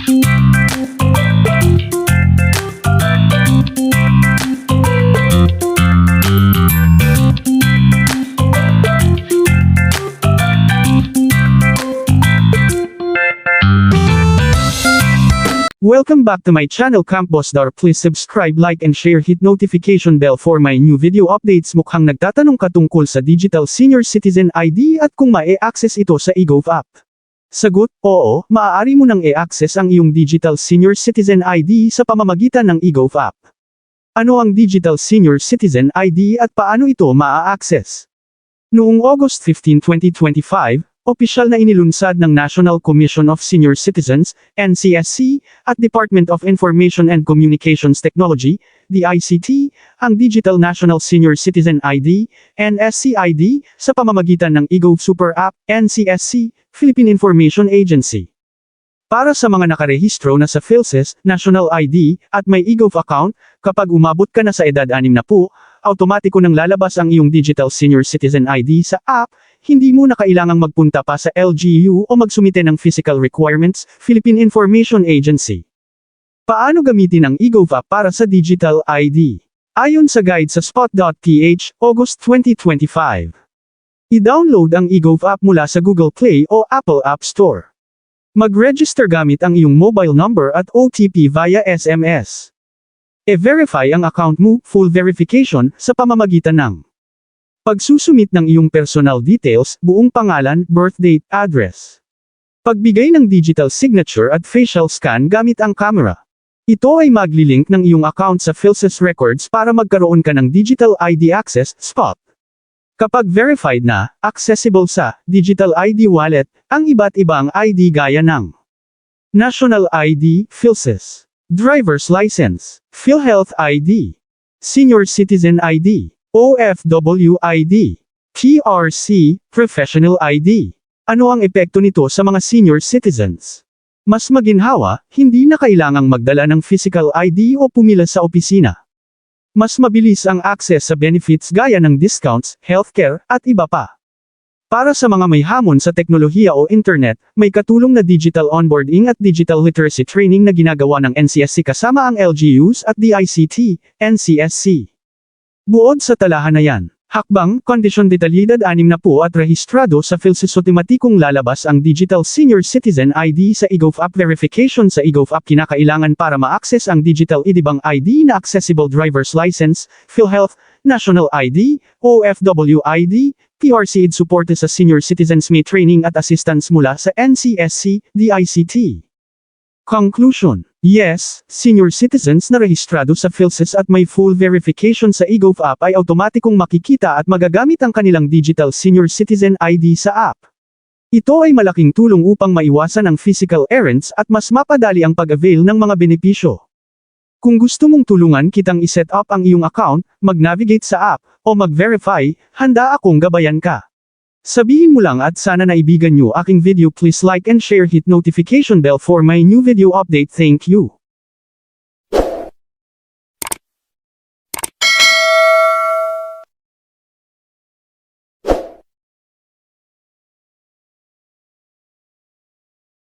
Welcome back to my channel Camp Boss Dar. Please subscribe, like and share hit notification bell for my new video updates. Mukhang nagtatanong ka tungkol sa Digital Senior Citizen ID at kung ma-access ito sa eGov app. Sagot, oo, maaari mo nang i-access ang iyong Digital Senior Citizen ID sa pamamagitan ng eGov app. Ano ang Digital Senior Citizen ID at paano ito maa-access? Noong August 15, 2025, opisyal na inilunsad ng National Commission of Senior Citizens, NCSC, at Department of Information and Communications Technology, DICT, ang Digital National Senior Citizen ID, NSCID, sa pamamagitan ng eGov Super App, NCSC, Philippine Information Agency. Para sa mga nakarehistro na sa PhilSys, National ID, at may eGov account, kapag umabot ka na sa edad 60, automatiko nang lalabas ang iyong Digital Senior Citizen ID sa app, hindi mo na kailangang magpunta pa sa LGU o magsumite ng physical requirements, Philippine Information Agency. Paano gamitin ang eGov app para sa Digital ID? Ayon sa guide sa spot.ph, August 2025. I-download ang eGov app mula sa Google Play o Apple App Store. Mag-register gamit ang iyong mobile number at OTP via SMS. E-verify ang account mo, full verification, sa pamamagitan ng Pagsusumit ng iyong personal details, buong pangalan, birthdate, address. Pagbigay ng digital signature at facial scan gamit ang camera. Ito ay maglilink ng iyong account sa PhilSys Records para magkaroon ka ng digital ID access, spot. Kapag verified na, accessible sa Digital ID Wallet, ang iba't ibang ID gaya ng National ID, PhilSys, Driver's License, PhilHealth ID, Senior Citizen ID, OFW ID, PRC, Professional ID. Ano ang epekto nito sa mga senior citizens? Mas maginhawa, hindi na kailangang magdala ng physical ID o pumila sa opisina. Mas mabilis ang access sa benefits gaya ng discounts, healthcare, at iba pa. Para sa mga may hamon sa teknolohiya o internet, may katulong na digital onboarding at digital literacy training na ginagawa ng NCSC kasama ang LGUs at DICT, NCSC. Buod sa talahan na yan, hakbang, kondisyon detalyidad anim na po at rehistrado sa PhilSys otomatikong lalabas ang Digital Senior Citizen ID sa eGov App Verification sa eGov App kinakailangan para ma-access ang Digital IDibang ID na Accessible Driver's License, PhilHealth, National ID, OFW ID, PRC ID suporte sa senior citizens may training at assistance mula sa NCSC, DICT. Conclusion Yes, senior citizens na rehistrado sa PhilSys at may full verification sa eGov app ay automatikong makikita at magagamit ang kanilang digital senior citizen ID sa app. Ito ay malaking tulong upang maiwasan ang physical errands at mas mapadali ang pag-avail ng mga benepisyo. Kung gusto mong tulungan kitang iset up ang iyong account, mag-navigate sa app, o mag-verify, handa akong gabayan ka. Sabihin mo lang at sana naibigan nyo aking video please like and share hit notification bell for my new video update thank you.